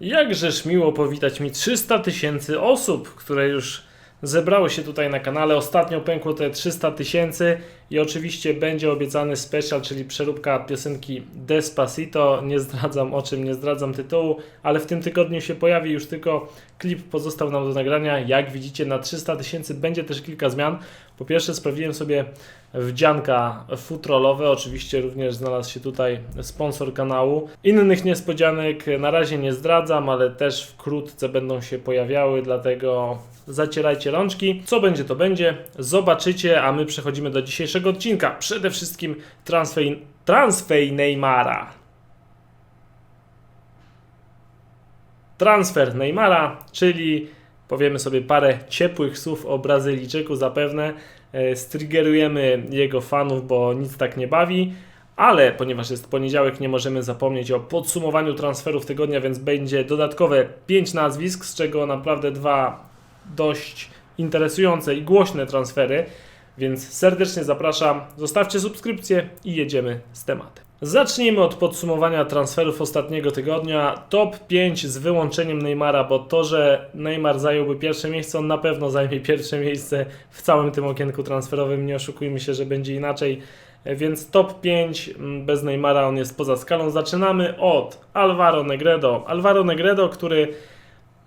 Jakżeż miło powitać mi 300 tysięcy osób, które już zebrało się tutaj na kanale. Ostatnio pękło te 300 tysięcy i oczywiście będzie obiecany special, czyli przeróbka piosenki Despacito. Nie zdradzam o czym, nie zdradzam tytułu, ale w tym tygodniu się pojawi już tylko klip pozostał nam do nagrania. Jak widzicie na 300 tysięcy będzie też kilka zmian. Po pierwsze sprawdziłem sobie wdzianka futrolowe, oczywiście również znalazł się tutaj sponsor kanału. Innych niespodzianek na razie nie zdradzam, ale też wkrótce będą się pojawiały, dlatego zacierajcie rączki. Co będzie, to będzie. Zobaczycie, a my przechodzimy do dzisiejszego odcinka. Przede wszystkim transfer, transfer Neymara. Transfer Neymara, czyli powiemy sobie parę ciepłych słów o Brazylijczyku zapewne. E, Striggerujemy jego fanów, bo nic tak nie bawi. Ale ponieważ jest poniedziałek, nie możemy zapomnieć o podsumowaniu transferów tygodnia, więc będzie dodatkowe 5 nazwisk, z czego naprawdę dwa dość interesujące i głośne transfery. Więc serdecznie zapraszam, zostawcie subskrypcję i jedziemy z tematem. Zacznijmy od podsumowania transferów ostatniego tygodnia. Top 5 z wyłączeniem Neymara, bo to, że Neymar zająłby pierwsze miejsce, on na pewno zajmie pierwsze miejsce w całym tym okienku transferowym. Nie oszukujmy się, że będzie inaczej. Więc top 5 mm, bez Neymara on jest poza skalą. Zaczynamy od Alvaro Negredo. Alvaro Negredo, który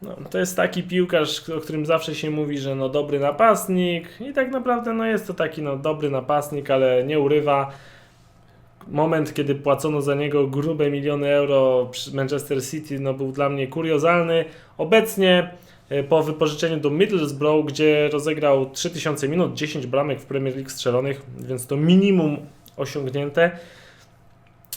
no, to jest taki piłkarz, o którym zawsze się mówi, że no dobry napastnik i tak naprawdę no jest to taki no dobry napastnik, ale nie urywa. Moment, kiedy płacono za niego grube miliony euro przy Manchester City, no był dla mnie kuriozalny. Obecnie e, po wypożyczeniu do Middlesbrough, gdzie rozegrał 3000 minut, 10 bramek w Premier League strzelonych, więc to minimum osiągnięte.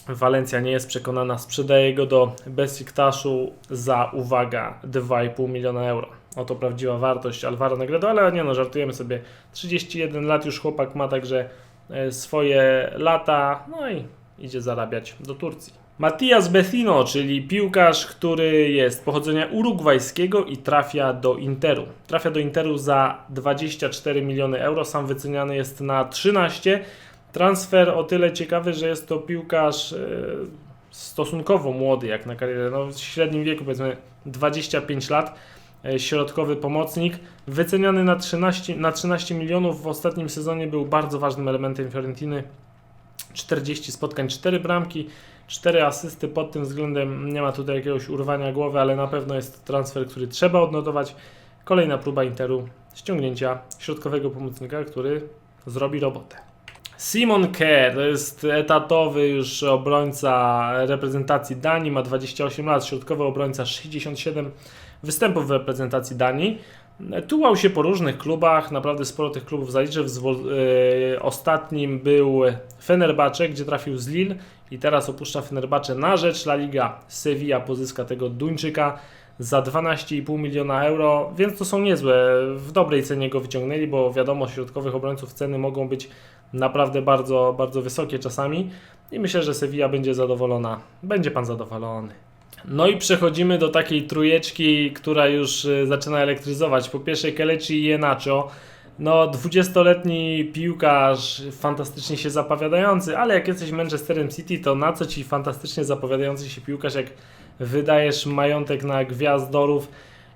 Walencja nie jest przekonana, sprzedaje go do Besiktaszu za, uwaga, 2,5 miliona euro. Oto prawdziwa wartość Alvaro Negredo, ale nie no, żartujemy sobie. 31 lat już chłopak ma, także e, swoje lata, no i idzie zarabiać do Turcji. Matias Becino, czyli piłkarz, który jest pochodzenia urugwajskiego i trafia do Interu. Trafia do Interu za 24 miliony euro, sam wyceniany jest na 13 Transfer o tyle ciekawy, że jest to piłkarz e, stosunkowo młody jak na karierę, no w średnim wieku powiedzmy 25 lat, e, środkowy pomocnik, wyceniany na 13, na 13 milionów w ostatnim sezonie był bardzo ważnym elementem Fiorentiny. 40 spotkań, 4 bramki, 4 asysty, pod tym względem nie ma tutaj jakiegoś urwania głowy, ale na pewno jest to transfer, który trzeba odnotować. Kolejna próba Interu ściągnięcia środkowego pomocnika, który zrobi robotę. Simon Kerr to jest etatowy już obrońca reprezentacji Danii, ma 28 lat, środkowy obrońca 67 występów w reprezentacji Danii. Tułał się po różnych klubach, naprawdę sporo tych klubów zaliczy. W yy, ostatnim był Fenerbahce, gdzie trafił z Lille i teraz opuszcza Fenerbahce na rzecz La Liga. Sevilla pozyska tego Duńczyka za 12,5 miliona euro, więc to są niezłe. W dobrej cenie go wyciągnęli, bo wiadomo, środkowych obrońców ceny mogą być naprawdę bardzo, bardzo wysokie czasami i myślę, że Sevilla będzie zadowolona. Będzie pan zadowolony. No i przechodzimy do takiej trójeczki, która już y, zaczyna elektryzować. Po pierwsze Kelechi i Jenacho. No, 20-letni piłkarz, fantastycznie się zapowiadający, ale jak jesteś Manchesterem City, to na co ci fantastycznie zapowiadający się piłkarz, jak wydajesz majątek na gwiazdorów?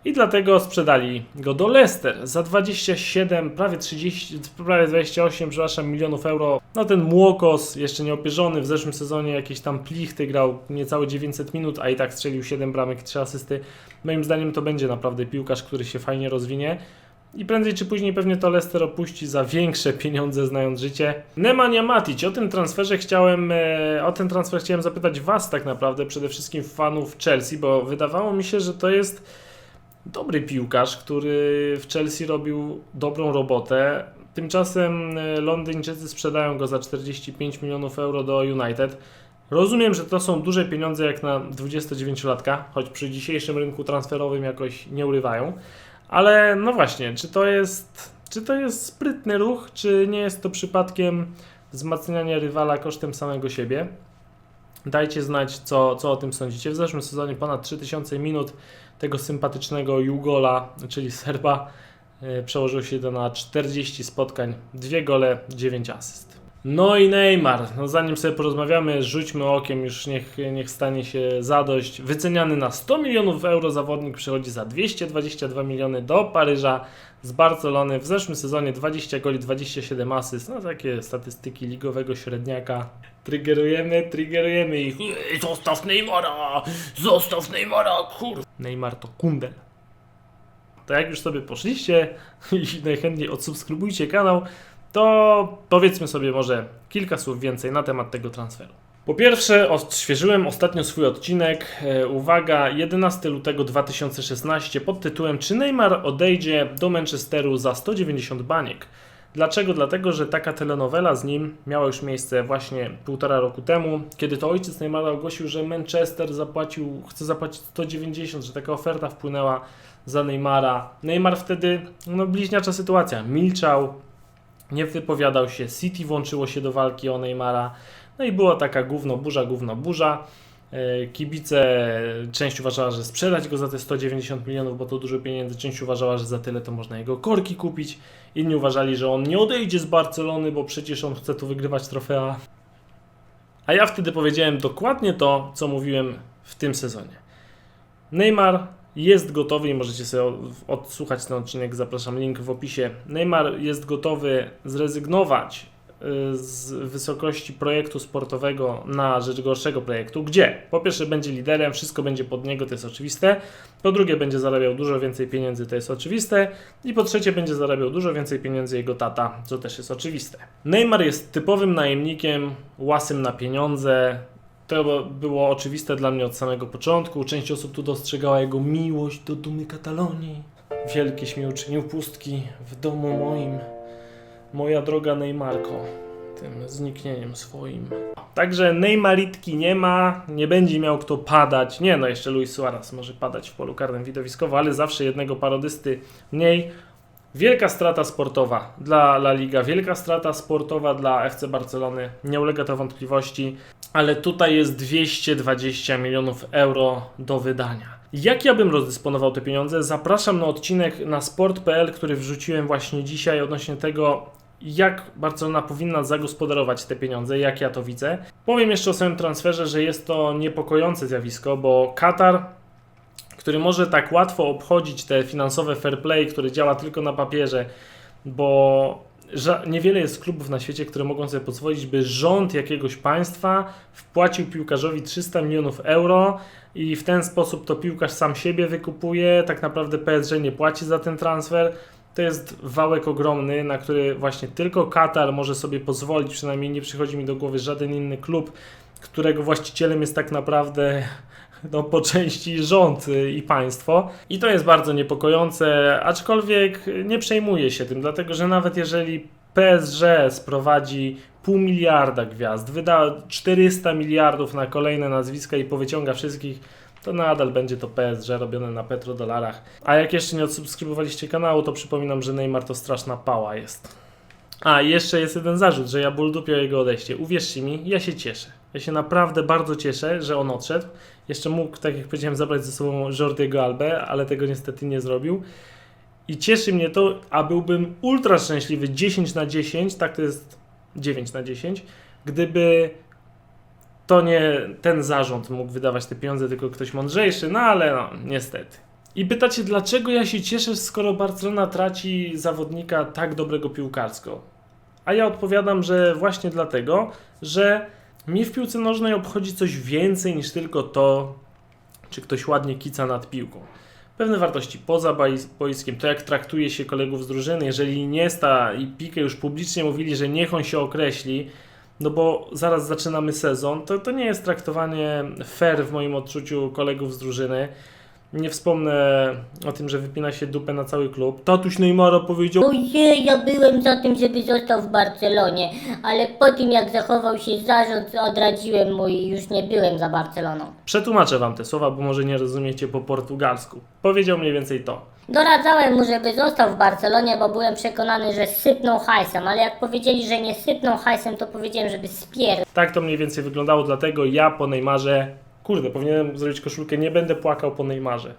i dlatego sprzedali go do Leicester za 27, prawie 30, prawie 28, przepraszam, milionów euro. No ten Młokos, jeszcze nieopierzony, w zeszłym sezonie jakieś tam plichty, grał niecałe 900 minut, a i tak strzelił 7 bramek i 3 asysty. Moim zdaniem to będzie naprawdę piłkarz, który się fajnie rozwinie. I prędzej czy później pewnie to Leicester opuści za większe pieniądze, znając życie. Nemanja Matic, o tym transferze chciałem, e, o ten transfer chciałem zapytać Was tak naprawdę, przede wszystkim fanów Chelsea, bo wydawało mi się, że to jest dobry piłkarz, który w Chelsea robił dobrą robotę. Tymczasem e, Londyńczycy sprzedają go za 45 milionów euro do United. Rozumiem, że to są duże pieniądze jak na 29-latka, choć przy dzisiejszym rynku transferowym jakoś nie urywają. Ale no właśnie, czy to jest, czy to jest sprytny ruch, czy nie jest to przypadkiem wzmacniania rywala kosztem samego siebie? Dajcie znać, co, co o tym sądzicie. W zeszłym sezonie ponad 3000 minut tego sympatycznego Jugola, czyli Serba, e, przełożył się to na 40 spotkań, 2 gole, 9 asyst. No i Neymar. No zanim sobie porozmawiamy, rzućmy okiem, już niech, niech stanie się zadość. Wyceniany na 100 milionów euro zawodnik przychodzi za 222 miliony do Paryża z Barcelony. W zeszłym sezonie 20 goli, 27 asyst. No takie statystyki ligowego średniaka. Triggerujemy, triggerujemy ich. Zostaw Neymara! Zostaw Neymara, kur... Neymar to kundel. To jak już sobie poszliście i najchętniej odsubskrybujcie kanał, to powiedzmy sobie może kilka słów więcej na temat tego transferu. Po pierwsze, odświeżyłem ostatnio swój odcinek. E, uwaga, 11 lutego 2016 pod tytułem Czy Neymar odejdzie do Manchesteru za 190 baniek? Dlaczego? Dlatego, że taka telenowela z nim miała już miejsce właśnie półtora roku temu, kiedy to ojciec Neymara ogłosił, że Manchester zapłacił, chce zapłacić 190, że taka oferta wpłynęła za Neymara. Neymar wtedy, no bliźniacza sytuacja, milczał, nie wypowiadał się, City włączyło się do walki o Neymara, no i była taka gówno burza, gówno burza. E, Kibice, część uważała, że sprzedać go za te 190 milionów, bo to dużo pieniędzy, część uważała, że za tyle to można jego korki kupić, inni uważali, że on nie odejdzie z Barcelony, bo przecież on chce tu wygrywać trofea. A ja wtedy powiedziałem dokładnie to, co mówiłem w tym sezonie. Neymar jest gotowy i możecie sobie od- odsłuchać ten odcinek, zapraszam link w opisie. Neymar jest gotowy zrezygnować y, z wysokości projektu sportowego na rzecz gorszego projektu, gdzie? Po pierwsze będzie liderem, wszystko będzie pod niego, to jest oczywiste, po drugie będzie zarabiał dużo więcej pieniędzy, to jest oczywiste. I po trzecie będzie zarabiał dużo więcej pieniędzy jego tata, co też jest oczywiste. Neymar jest typowym najemnikiem, łasym na pieniądze, to było oczywiste dla mnie od samego początku. Część osób tu dostrzegała jego miłość do dumy Katalonii. Wielkieś mi uczynił pustki w domu moim. Moja droga Neymarko, tym zniknieniem swoim. Także Neymaritki nie ma, nie będzie miał kto padać. Nie, no jeszcze Luis Suarez może padać w polu karnym widowiskowo, ale zawsze jednego parodysty mniej. Wielka strata sportowa dla La Liga, wielka strata sportowa dla FC Barcelony, nie ulega to wątpliwości, ale tutaj jest 220 milionów euro do wydania. Jak ja bym rozdysponował te pieniądze? Zapraszam na odcinek na sport.pl, który wrzuciłem właśnie dzisiaj odnośnie tego, jak Barcelona powinna zagospodarować te pieniądze, jak ja to widzę. Powiem jeszcze o samym transferze, że jest to niepokojące zjawisko, bo Katar który może tak łatwo obchodzić te finansowe fair play, które działa tylko na papierze, bo niewiele jest klubów na świecie, które mogą sobie pozwolić, by rząd jakiegoś państwa wpłacił piłkarzowi 300 milionów euro i w ten sposób to piłkarz sam siebie wykupuje, tak naprawdę PSG nie płaci za ten transfer. To jest wałek ogromny, na który właśnie tylko Katar może sobie pozwolić, przynajmniej nie przychodzi mi do głowy żaden inny klub, którego właścicielem jest tak naprawdę no, po części rząd y, i państwo. I to jest bardzo niepokojące, aczkolwiek nie przejmuję się tym, dlatego że nawet jeżeli PSG sprowadzi pół miliarda gwiazd, wyda 400 miliardów na kolejne nazwiska i powyciąga wszystkich, to nadal będzie to PSG robione na petrodolarach. A jak jeszcze nie odsubskrybowaliście kanału, to przypominam, że Neymar to straszna pała jest. A, jeszcze jest jeden zarzut, że ja buldupię jego odejście. Uwierzcie mi, ja się cieszę. Ja się naprawdę bardzo cieszę, że on odszedł. Jeszcze mógł, tak jak powiedziałem, zabrać ze sobą Jordiego Albę, ale tego niestety nie zrobił. I cieszy mnie to, a byłbym ultra szczęśliwy 10 na 10, tak to jest 9 na 10, gdyby to nie ten zarząd mógł wydawać te pieniądze, tylko ktoś mądrzejszy, no ale no, niestety. I pytacie, dlaczego ja się cieszę, skoro Barcelona traci zawodnika tak dobrego piłkarsko? A ja odpowiadam, że właśnie dlatego, że mnie w piłce nożnej obchodzi coś więcej niż tylko to, czy ktoś ładnie kica nad piłką. Pewne wartości poza boi- boiskiem, to jak traktuje się kolegów z drużyny, jeżeli Iniesta i Pique już publicznie mówili, że niech on się określi, no bo zaraz zaczynamy sezon, to, to nie jest traktowanie fair w moim odczuciu kolegów z drużyny. Nie wspomnę o tym, że wypina się dupę na cały klub. Tatuś Neymara powiedział, Ojej, ja byłem za tym, żeby został w Barcelonie, ale po tym jak zachował się zarząd, odradziłem mu i już nie byłem za Barceloną. przetłumaczę wam te słowa, bo może nie rozumiecie po portugalsku. Powiedział mniej więcej to. Doradzałem mu, żeby został w Barcelonie, bo byłem przekonany, że sypną hajsem, ale jak powiedzieli, że nie sypną hajsem, to powiedziałem, żeby spier... Tak to mniej więcej wyglądało, dlatego ja po Neymarze, kurde, powinienem zrobić koszulkę, nie będę płakał po Neymarze.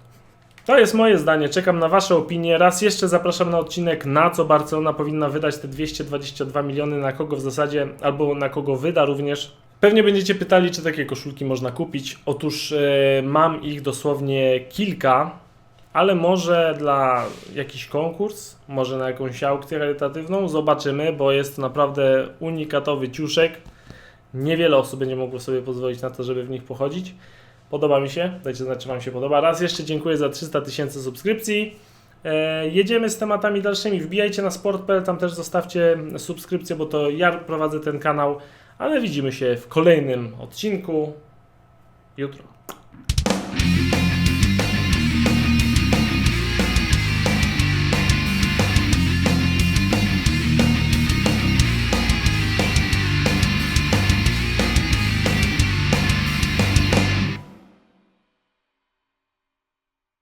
To jest moje zdanie, czekam na Wasze opinie. Raz jeszcze zapraszam na odcinek, na co Barcelona powinna wydać te 222 miliony, na kogo w zasadzie, albo na kogo wyda również. Pewnie będziecie pytali, czy takie koszulki można kupić. Otóż e, mam ich dosłownie kilka, ale może dla jakiś konkurs, może na jakąś aukcję charytatywną, zobaczymy, bo jest to naprawdę unikatowy ciuszek. Niewiele osób będzie mogło sobie pozwolić na to, żeby w nich pochodzić. Podoba mi się, dajcie znać, czy Wam się podoba. Raz jeszcze dziękuję za 300 tysięcy subskrypcji. E, jedziemy z tematami dalszymi. Wbijajcie na sport.pl, tam też zostawcie subskrypcję, bo to ja prowadzę ten kanał. Ale widzimy się w kolejnym odcinku jutro.